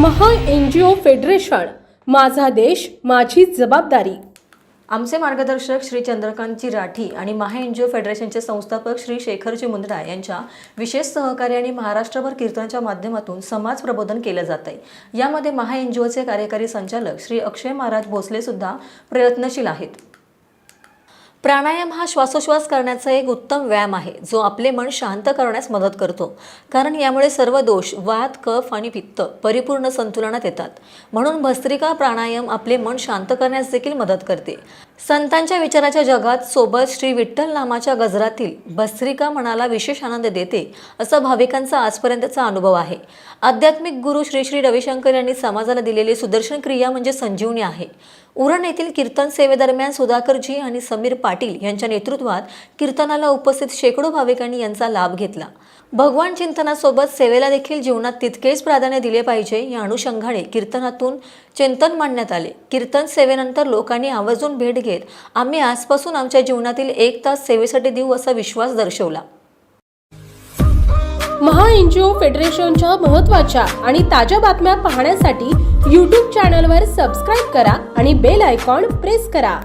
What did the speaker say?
महा N G ओ federation माझा देश माझी जबाबदारी. आमचे मार्गदर्शक श्री चंद्रकांतजी राठी आणि महा एन जी ओ फेडरेशनचे संस्थापक श्री शेखरजी मुंद्रा यांच्या विशेष सहकार्याने महाराष्ट्रभर कीर्तनाच्या माध्यमातून समाज प्रबोधन केलं जात आहे यामध्ये महा एन जी ओचे कार्यकारी संचालक श्री अक्षय महाराज भोसले सुद्धा प्रयत्नशील आहेत. प्राणायाम हा श्वासोश्वास करण्याचा एक उत्तम व्यायाम आहे जो आपले मन शांत करण्यास मदत करतो. कारण यामुळे सर्व दोष वात कफ आणि पित्त परिपूर्ण संतुलनात येतात. म्हणून भस्त्रिका प्राणायाम आपले मन शांत करण्यास देखील मदत करते. संतांच्या विचाराच्या जगात सोबत श्री विठ्ठल नामाच्या गजरातील भस्त्रिका मनाला विशेष आनंद देते असा भाविकांचा आजपर्यंतचा अनुभव आहे. आध्यात्मिक गुरु श्री श्री रविशंकर यांनी समाजाला दिलेली सुदर्शन क्रिया म्हणजे संजीवनी आहे. उरण येथील कीर्तन सेवेदरम्यान सुधाकरजी आणि समीर पाटील यांच्या नेतृत्वात कीर्तनाला उपस्थित शेकडो भाविकांनी यांचा लाभ घेतला. भगवान चिंतनासोबत सेवेला देखील जीवनात तितकेच प्राधान्य दिले पाहिजे या अनुषंगाने कीर्तनातून चिंतन मांडण्यात आले. कीर्तन सेवेनंतर लोकांनी आवर्जून भेट घेत आम्ही आजपासून आमच्या जीवनातील एक तास सेवेसाठी देऊ असा विश्वास दर्शवला. महा एन जी ओ फेडरेशनच्या महत्त्वाच्या आणि ताज्या बातम्या पाहण्यासाठी यूट्यूब चॅनलवर सबस्क्राईब करा आणि बेल आयकॉन प्रेस करा.